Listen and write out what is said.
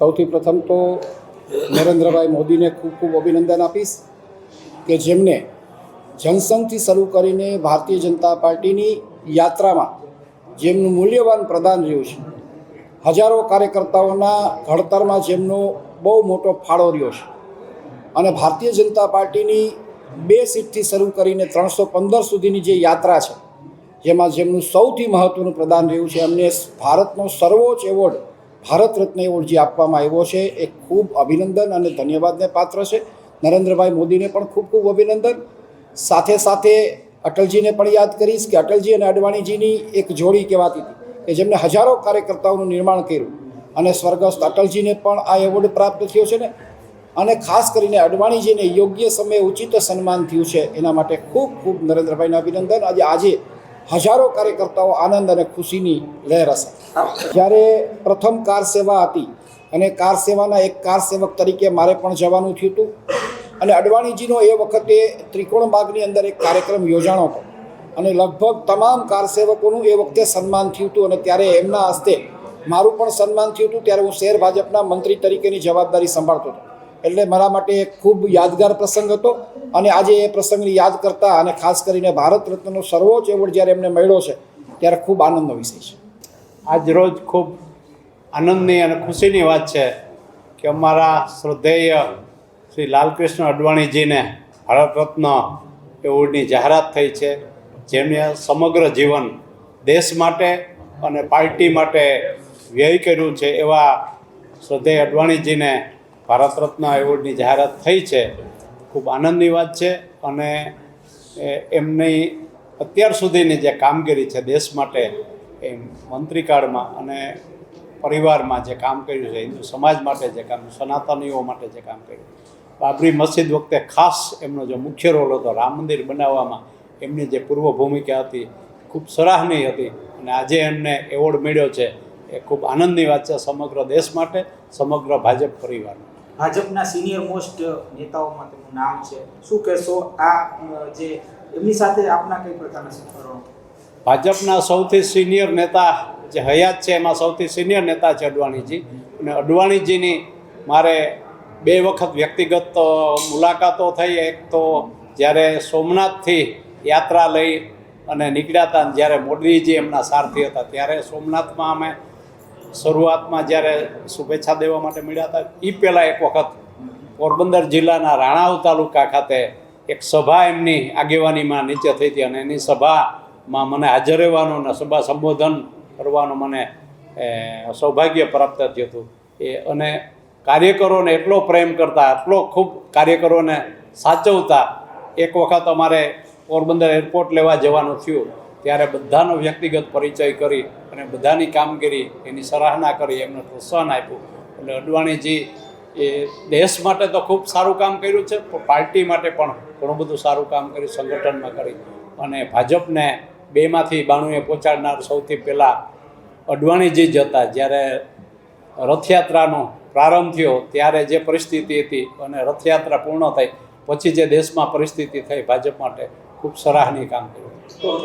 સૌથી પ્રથમ તો નરેન્દ્રભાઈ મોદીને ખૂબ ખૂબ અભિનંદન આપીશ કે જેમને જનસંઘથી શરૂ કરીને ભારતીય જનતા પાર્ટીની યાત્રામાં જેમનું મૂલ્યવાન પ્રદાન રહ્યું છે, હજારો કાર્યકર્તાઓના ઘડતરમાં જેમનો બહુ મોટો ફાળો રહ્યો છે. અને ભારતીય જનતા પાર્ટીની બે સીટથી શરૂ કરીને ત્રણસો પંદર સુધીની જે યાત્રા છે, જેમાં જેમનું સૌથી મહત્ત્વનું પ્રદાન રહ્યું છે એમને ભારતનો સર્વોચ્ચ એવોર્ડ ભારત રત્ન એવોર્ડ જે આપવામાં આવ્યો છે. એ ખૂબ અભિનંદન અને ધન્યવાદને પાત્ર છે. નરેન્દ્રભાઈ મોદીને પણ ખૂબ ખૂબ અભિનંદન. સાથે સાથે અટલજીને પણ યાદ કરીશ કે અટલજી અને અડવાણીજીની એક જોડી કહેવાતી હતી કે જેમને હજારો કાર્યકર્તાઓનું નિર્માણ કર્યું અને સ્વર્ગસ્થ અટલજીને પણ આ એવોર્ડ પ્રાપ્ત થયો છે ને. અને ખાસ કરીને અડવાણીજીને યોગ્ય સમયે ઉચિત સન્માન થયું છે. એના માટે ખૂબ ખૂબ નરેન્દ્રભાઈને અભિનંદન. આજે આજે હજારો કાર્યકર્તાઓ આનંદ અને ખુશીની લહેર હશે. જ્યારે પ્રથમ કાર સેવા હતી અને કાર સેવાના એક કાર સેવક તરીકે મારે પણ જવાનું થયું હતું અને અડવાણીજીનો એ વખતે ત્રિકોણબાગની અંદર એક કાર્યક્રમ યોજાણો હતો અને લગભગ તમામ કાર સેવકોનું એ વખતે સન્માન થયું હતું અને ત્યારે એમના હસ્તે મારું પણ સન્માન થયું હતું, ત્યારે હું શહેર ભાજપના મંત્રી તરીકેની જવાબદારી સંભાળતો હતો. એટલે મારા માટે એક ખૂબ યાદગાર પ્રસંગ હતો. અને આજે એ પ્રસંગને યાદ કરતા અને ખાસ કરીને ભારત રત્નનો સર્વોચ્ચ એવોર્ડ જ્યારે એમને મળ્યો છે, ત્યારે ખૂબ આનંદનો વિષય છે. આજ રોજ ખૂબ આનંદની અને ખુશીની વાત છે કે અમારા શ્રદ્ધેય શ્રી લાલકૃષ્ણ અડવાણીજીને ભારત રત્ન એવોર્ડની જાહેરાત થઈ છે. જેમણે સમગ્ર જીવન દેશ માટે અને પાર્ટી માટે વ્યય કર્યું છે એવા શ્રદ્ધેય અડવાણીજીને ભારત રત્ન એવોર્ડની જાહેરાત થઈ છે, ખૂબ આનંદની વાત છે અને એમની અત્યાર સુધીની જે કામગીરી છે દેશ માટે એ મંત્રીકાળમાં અને પરિવારમાં જે કામ કર્યું છે, હિન્દુ સમાજ માટે જે કામ, સનાતનીઓ માટે જે કામ કર્યું. બાબરી મસ્જિદ વખતે ખાસ એમનો જે મુખ્ય રોલ હતો, રામ મંદિર બનાવવામાં એમની જે પૂર્વ ભૂમિકા હતી ખૂબ સરાહનીય હતી અને આજે એમને એવોર્ડ મળ્યો છે, એ ખૂબ આનંદની વાત છે સમગ્ર દેશ માટે, સમગ્ર ભાજપ પરિવાર માટે. ભાજપના સિનિયર મોસ્ટ નેતાઓમાં તેમનું નામ છે. શું કહેશો? આ જે, એમની સાથે આપના કઈ પ્રકારના સફરો ભાજપના સૌથી સિનિયર નેતા જે હયાત છે, એમાં સૌથી સિનિયર નેતા છે અડવાણીજી. અને અડવાણીજીની મારે બે વખત વ્યક્તિગત મુલાકાતો થઈ. એક તો જ્યારે સોમનાથથી યાત્રા લઈ અને નીકળ્યા હતા જ્યારે મોદીજી એમના સારથી હતા, ત્યારે સોમનાથમાં અમે શરૂઆતમાં જ્યારે શુભેચ્છા દેવા માટે મળ્યા હતા એ પહેલાં એક વખત પોરબંદર જિલ્લાના રાણાવ તાલુકા ખાતે એક સભા એમની આગેવાનીમાં નીચે થઈ હતી અને એની સભામાં મને હાજર રહેવાનું અને સભા સંબોધન કરવાનું મને સૌભાગ્ય પ્રાપ્ત થયું હતું. એ, અને કાર્યકરોને એટલો પ્રેમ કરતા, એટલો ખૂબ કાર્યકરોને સાચવતા, એક વખત અમારે પોરબંદર એરપોર્ટ લેવા જવાનું થયું, ત્યારે બધાનો વ્યક્તિગત પરિચય કરી અને બધાની કામગીરી એની સરાહના કરી, એમને પ્રોત્સાહન આપ્યું. એટલે અડવાણીજી એ દેશ માટે તો ખૂબ સારું કામ કર્યું છે, પણ પાર્ટી માટે પણ ઘણું બધું સારું કામ કર્યું સંગઠનમાં કરી. અને ભાજપને બેમાંથી બાણુએ પહોંચાડનાર સૌથી પહેલાં અડવાણીજી જ હતા. જ્યારે રથયાત્રાનો પ્રારંભ થયો, ત્યારે જે પરિસ્થિતિ હતી અને રથયાત્રા પૂર્ણ થઈ, પછી જે દેશમાં પરિસ્થિતિ થઈ, ભાજપ માટે ખૂબ સરાહનીય કામ કર્યું.